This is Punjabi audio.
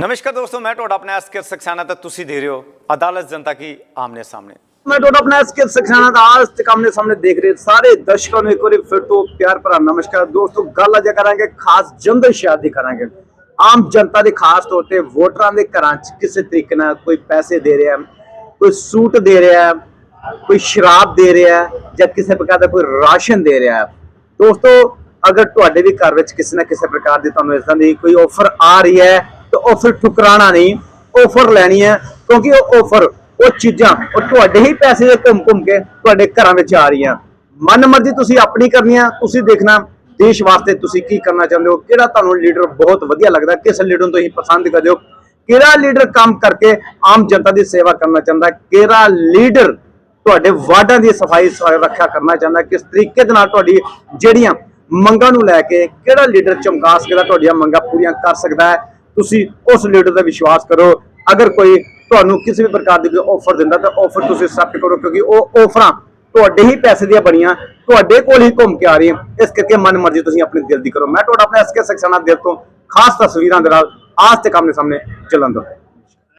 ਨਮਸਕਾਰ ਦੋਸਤੋ, ਮੈਂ ਤੁਹਾਡਾ ਆਪਣਾ ਐਸਕੇ ਸਕਸਾਨਾ ਤੇ ਤੁਸੀਂ ਦੇ ਰਹੇ ਹੋ ਅਦਾਲਤ ਜਨਤਾ ਕੀ ਆਮਨੇ ਸਾਹਮਣੇ। ਮੈਂ ਤੁਹਾਡਾ ਆਪਣਾ ਐਸਕੇ ਸਖਸ਼ਾਨਾ ਦਾ ਆਜ ਤੇ ਕਾਮਨੇ ਸਾਹਮਣੇ ਦੇਖ ਰਹੇ ਸਾਰੇ ਦਰਸ਼ਕਾਂ ਨੂੰ ਇੱਕ ਵਾਰੀ ਫਿਰ ਤੋਂ ਪਿਆਰ ਭਰਾ ਨਮਸਕਾਰ। ਦੋਸਤੋ, ਗੱਲ ਅੱਜ ਕਰਾਂਗੇ, ਖਾਸ ਜਨਦਲ ਸ਼ਾਦੀ ਕਰਾਂਗੇ। ਆਮ ਜਨਤਾ ਦੇ ਖਾਸ ਤੌਰ ਤੇ ਵੋਟਰਾਂ ਦੇ ਘਰਾਂ 'ਚ ਕਿਸੇ ਤਰੀਕੇ ਨਾਲ ਕੋਈ ਪੈਸੇ ਦੇ ਰਿਹਾ, ਕੋਈ ਸੂਟ ਦੇ ਰਿਹਾ, ਕੋਈ ਸ਼ਰਾਬ ਦੇ ਰਿਹਾ ਜਾਂ ਕਿਸੇ ਪ੍ਰਕਾਰ ਦਾ ਕੋਈ ਰਾਸ਼ਨ ਦੇ ਰਿਹਾ। ਦੋਸਤੋ, ਅਗਰ ਤੁਹਾਡੇ ਵੀ ਘਰ ਵਿੱਚ ਕਿਸੇ ਨਾ ਕਿਸੇ ਪ੍ਰਕਾਰ ਦੀ ਤੁਹਾਨੂੰ ਇਸ ਤਰ੍ਹਾਂ ਦੀ ਕੋਈ ਆਫਰ ਆ ਰਹੀ ਹੈ ਤਾਂ ਆਫਰ ਠੁਕਰਾਣਾ ਨਹੀਂ ਆਫਰ ਲੈਣੀ ਹੈ, ਕਿਉਂਕਿ ਉਹ ਆਫਰ ਉਹ ਚੀਜ਼ਾਂ, ਉਹ ਤੁਹਾਡੇ ਹੀ ਪੈਸੇ ਦੇ ਘੁੰਮ ਘੁੰਮ ਕੇ ਤੁਹਾਡੇ ਘਰਾਂ ਵਿੱਚ ਆ ਰਹੀਆਂ। ਮਨ ਮਰਜ਼ੀ ਤੁਸੀਂ ਆਪਣੀ ਕਰਨੀ ਆ ਤੁਸੀਂ ਦੇਖਣਾ, ਦੇਸ਼ ਵਾਸਤੇ ਤੁਸੀਂ ਕੀ ਕਰਨਾ ਚਾਹੁੰਦੇ ਹੋ, ਕਿਹੜਾ ਤੁਹਾਨੂੰ ਲੀਡਰ ਬਹੁਤ ਵਧੀਆ ਲੱਗਦਾ, ਕਿਸ ਲੀਡਰ ਨੂੰ ਤੁਸੀਂ ਪਸੰਦ ਕਰਦੇ ਹੋ, ਕਿਹੜਾ ਲੀਡਰ ਕੰਮ ਕਰਕੇ ਆਮ ਜਨਤਾ ਦੀ ਸੇਵਾ ਕਰਨਾ ਚਾਹੁੰਦਾ, ਕਿਹੜਾ ਲੀਡਰ ਤੁਹਾਡੇ ਵਾਰਡਾਂ ਦੀ ਸਫ਼ਾਈ ਰੱਖਿਆ ਕਰਨਾ ਚਾਹੁੰਦਾ, ਕਿਸ ਤਰੀਕੇ ਦੇ ਨਾਲ ਤੁਹਾਡੀ ਜਿਹੜੀਆਂ ਮੰਗਾਂ ਨੂੰ ਲੈ ਕੇ ਕਿਹੜਾ ਲੀਡਰ ਚਮਕਾ ਸਕਦਾ, ਤੁਹਾਡੀਆਂ ਮੰਗਾਂ ਪੂਰੀਆਂ ਕਰ ਸਕਦਾ ਹੈ ਤੁਸੀਂ ਉਸ ਲੀਡਰ ਦਾ ਵਿਸ਼ਵਾਸ ਕਰੋ। ਅਗਰ ਕੋਈ ਤੁਹਾਨੂੰ ਕਿਸੇ ਵੀ ਪ੍ਰਕਾਰ ਦੀ ਕੋਈ ਆਫਰ ਦਿੰਦਾ ਤਾਂ ਆਫਰ ਤੁਸੀਂ ਐਕਸੈਪਟ ਕਰੋ ਕਿਉਂਕਿ ਉਹ ਆਫਰਾਂ ਤੁਹਾਡੇ ਹੀ ਪੈਸੇ ਦੀਆਂ ਬਣੀਆਂ, ਤੁਹਾਡੇ ਕੋਲ ਹੀ ਘੁੰਮ ਕੇ ਆ ਰਹੀਆਂ। ਇਸ ਕਰਕੇ ਮਨ ਮਰਜ਼ੀ ਤੁਸੀਂ ਆਪਣੀ ਦਿਲ ਦੀ ਕਰੋ। ਮੈਂ ਤੁਹਾਡਾ ਆਪਣਾ ਐਸਕੇ ਸਖਸ਼ਾਨਾ ਦਿਲ ਤੋਂ ਖਾਸ ਤਸਵੀਰਾਂ ਦੇ ਨਾਲ ਆਸ ਤੇ ਕੰਮ ਦੇ ਸਾਹਮਣੇ ਚੱਲਣ ਦੋ